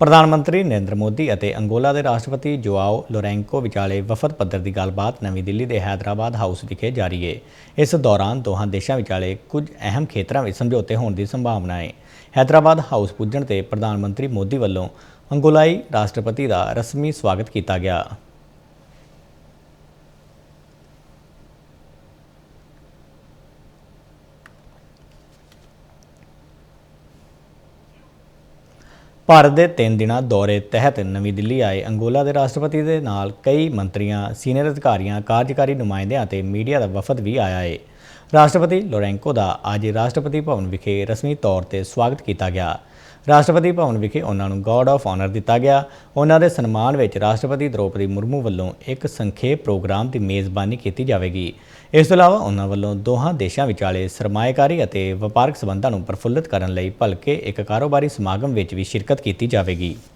ਪ੍ਰਧਾਨ ਮੰਤਰੀ ਨਰਿੰਦਰ ਮੋਦੀ ਅਤੇ ਅੰਗੋਲਾ ਦੇ ਰਾਸ਼ਟਰਪਤੀ ਜੋਆਓ ਲੋਰੈਂਕੋ ਵਿਚਾਲੇ ਵਫਦ ਪੱਧਰ ਦੀ ਗੱਲਬਾਤ ਨਵੀਂ ਦਿੱਲੀ ਦੇ ਹੈਦਰਾਬਾਦ ਹਾਊਸ ਵਿਖੇ ਜਾਰੀ ਹੈ ਇਸ ਦੌਰਾਨ ਦੋਹਾਂ ਦੇਸ਼ਾਂ ਵਿਚਾਲੇ ਕੁਝ ਅਹਿਮ ਖੇਤਰਾਂ ਵਿੱਚ ਸਮਝੌਤੇ ਹੋਣ ਦੀ ਸੰਭਾਵਨਾ ਹੈ ਹੈਦਰਾਬਾਦ ਹਾਊਸ ਪੁੱਜਣ ਤੇ ਪ੍ਰਧਾਨ ਮੰਤਰੀ ਮੋਦੀ ਵੱਲੋਂ ਅੰਗੋਲਾਈ ਰਾਸ਼ਟਰਪਤੀ ਦਾ ਰਸਮੀ ਸਵਾਗਤ ਕੀਤਾ ਗਿਆ। ਭਾਰਤ ਦੇ 3 ਦਿਨਾਂ ਦੌਰੇ ਤਹਿਤ ਨਵੀਂ ਦਿੱਲੀ ਆਏ ਅੰਗੋਲਾ ਦੇ ਰਾਸ਼ਟਰਪਤੀ ਦੇ ਨਾਲ ਕਈ ਮੰਤਰੀਆਂ, ਸੀਨੀਅਰ ਅਧਿਕਾਰੀਆਂ, ਕਾਰਜਕਾਰੀ ਨੁਮਾਇੰਦਿਆਂ ਅਤੇ ਮੀਡੀਆ ਦਾ ਵਫਦ ਵੀ ਆਇਆ ਹੈ ਰਾਸ਼ਟਰਪਤੀ ਲੋਰੈਂਕੋ ਦਾ ਅੱਜ ਰਾਸ਼ਟਰਪਤੀ ਭਵਨ ਵਿਖੇ ਰਸਮੀ ਤੌਰ ਤੇ ਸਵਾਗਤ ਕੀਤਾ ਗਿਆ। ਰਾਸ਼ਟਰਪਤੀ ਭਵਨ ਵਿਖੇ ਉਹਨਾਂ ਨੂੰ ਗਾਰਡ ਆਫ ਆਨਰ ਦਿੱਤਾ ਗਿਆ। ਉਹਨਾਂ ਦੇ ਸਨਮਾਨ ਵਿੱਚ ਰਾਸ਼ਟਰਪਤੀ ਦ੍ਰੋਪਦੀ ਮੁਰਮੂ ਵੱਲੋਂ ਇੱਕ ਸੰਖੇਪ ਪ੍ਰੋਗਰਾਮ ਦੀ ਮੇਜ਼ਬਾਨੀ ਕੀਤੀ ਜਾਵੇਗੀ। ਇਸ ਤੋਂ ਇਲਾਵਾ ਉਹਨਾਂ ਵੱਲੋਂ ਦੋਹਾਂ ਦੇਸ਼ਾਂ ਵਿਚਾਲੇ ਸਰਮਾਏਕਾਰੀ ਅਤੇ ਵਪਾਰਕ ਸਬੰਧਾਂ ਨੂੰ ਪ੍ਰਫੁੱਲਤ ਕਰਨ ਲਈ ਭਲਕੇ ਇੱਕ ਕਾਰੋਬਾਰੀ ਸਮਾਗਮ ਵਿੱਚ ਵੀ ਸ਼ਿਰਕਤ ਕੀਤੀ ਜਾਵੇਗੀ।